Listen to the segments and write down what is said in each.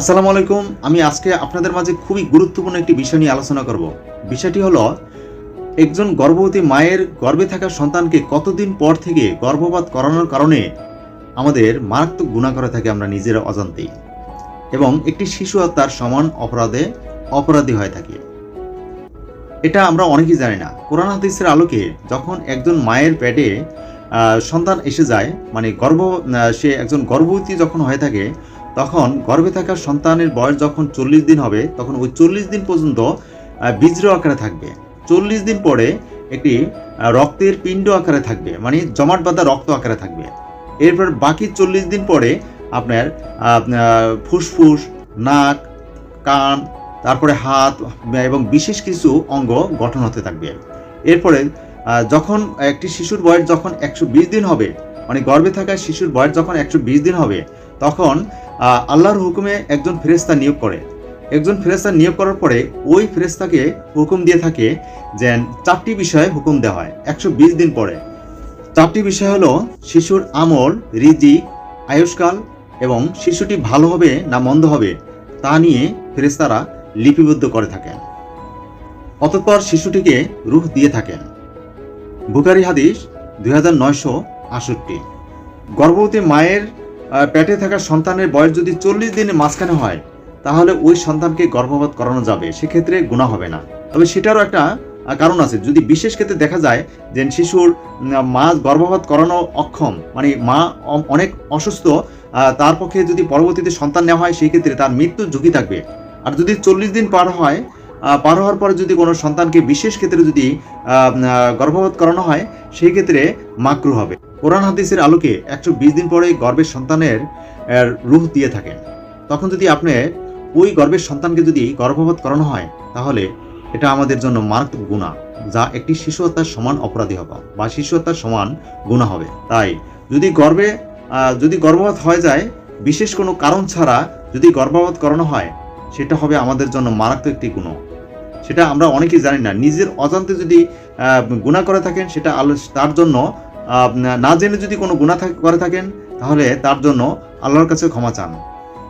আসসালামু আলাইকুম। আমি আজকে আপনাদের মাঝে খুবই গুরুত্বপূর্ণ একটি বিষয় নিয়ে আলোচনা করব। বিষয়টি হলো, একজন গর্ভবতী মায়ের গর্ভে থাকা সন্তানকে কতদিন পর থেকে গর্ভপাত করানোর কারণে আমাদের মারাত্মক গুণা করে থাকে আমরা নিজেরা অজান্তেই। এবং একটি শিশু আর তার সমান অপরাধে অপরাধী হয়ে থাকে। এটা আমরা অনেকেই জানি না। কোরআন হাদিসের আলোকে যখন একজন মায়ের পেটে সন্তান এসে যায় মানে গর্ভ সে একজন গর্ভবতী যখন হয়ে থাকে তখন গর্ভে থাকা সন্তানের বয়স যখন চল্লিশ দিন হবে, তখন ওই চল্লিশ দিন পর্যন্ত বীজ্র আকারে থাকবে। চল্লিশ দিন পরে একটি রক্তের পিণ্ড আকারে থাকবে মানে জমাট বাঁধা রক্ত আকারে থাকবে। এরপর বাকি চল্লিশ দিন পরে আপনার ফুসফুস, নাক, কান, তারপরে হাত, এবং বিশেষ কিছু অঙ্গ গঠন হতে থাকবে। এরপরে যখন একটি শিশুর বয়স যখন একশো বিশ দিন হবে মানে গর্ভে থাকা শিশুর বয়স যখন একশো বিশ দিন হবে, তখন আল্লাহর হুকুমে একজন ফেরেস্তা নিয়োগ করে। একজন ফেরেস্তা নিয়োগ করার পরে ওই ফেরেস্তাকে হুকুম দিয়ে থাকে যে চারটি বিষয়ে হুকুম দেওয়া হয়, একশো বিশ দিন পরে। চারটি বিষয় হলো শিশুর আমল, রিজিক, আয়ুষ্কাল এবং শিশুটি ভালো হবে না মন্দ হবে তা নিয়ে ফেরেস্তারা লিপিবদ্ধ করে থাকেন। অতঃপর শিশুটিকে রুহ দিয়ে থাকেন। বুকারি হাদিস দুই হাজার নয়শো আষট্টি গর্ভবতী মায়ের পেটে থাকা সন্তানের বয়স যদি চল্লিশ দিনের মাঝখানে হয়, তাহলে ওই সন্তানকে গর্ভপাত করানো যাবে। সেক্ষেত্রে গুণা হবে না। তবে সেটারও একটা কারণ আছে। যদি বিশেষ ক্ষেত্রে দেখা যায় যে শিশুর মা গর্ভপাত করানো অক্ষম মানে মা অনেক অসুস্থ তার পক্ষে যদি পরবর্তীতে সন্তান নেওয়া হয়, সেই ক্ষেত্রে তার মৃত্যুর ঝুঁকি থাকবে। আর যদি চল্লিশ দিন পার হয় পার হওয়ার পরে যদি কোনো সন্তানকে বিশেষ ক্ষেত্রে যদি গর্ভপাত করানো হয় সেই ক্ষেত্রে মাকরু হবে। কোরআন হাদিসের আলোকে একশো বিশ দিন পরে গর্ভের সন্তানের রুহ দিয়ে থাকেন। তখন যদি আপনি ওই গর্ভের সন্তানকে যদি গর্ভপাত করানো হয় তাহলে এটা আমাদের জন্য মারাত্মক গুণা যা একটি শিশু হত্যার সমান অপরাধী হবে বা শিশু হত্যার সমান গুণা হবে। তাই যদি আহ, যদি গর্ভপাত হয়ে যায় বিশেষ কোনো কারণ ছাড়া যদি গর্ভপাত করানো হয় সেটা হবে আমাদের জন্য মারাত্মক একটি গুণ সেটা আমরা অনেকেই জানি না। নিজের অজান্তে যদি গুণা করে থাকেন, সেটা আল্লাহ, তার জন্য না জেনে যদি কোনো গুণা করে থাকেন, তাহলে তার জন্য আল্লাহর কাছে ক্ষমা চান।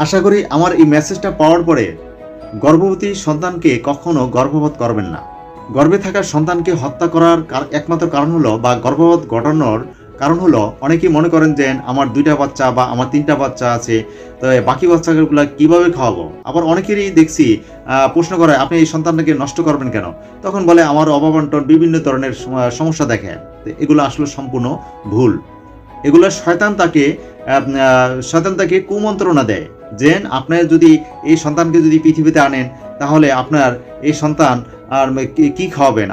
আশা করি আমার এই মেসেজটা পাওয়ার পরে গর্ভবতী সন্তানকে কখনো গর্ভপাত করবেন না। গর্ভে থাকা সন্তানকে হত্যা করার একমাত্র কারণ হলো বা গর্ভপাত ঘটানোর কারণ হলো, অনেকেই মনে করেন যে, আমার দুইটা বাচ্চা বা আমার তিনটা বাচ্চা আছে, তো বাকি বাচ্চাগুলো কীভাবে খাওয়াবো? আবার অনেকেরই দেখছি প্রশ্ন করে, আপনি এই সন্তানটাকে নষ্ট করবেন কেন? তখন বলে, আমার অভাবন্টন বিভিন্ন ধরনের সমস্যা দেখে। এগুলো আসলে সম্পূর্ণ ভুল। এগুলো শয়তান তাকে শয়তান তাকে কুমন্ত্রণা দেয় যে আপনার যদি এই সন্তানকে যদি পৃথিবীতে আনেন, তাহলে আপনার এই সন্তান আর কি খাওয়াবেন?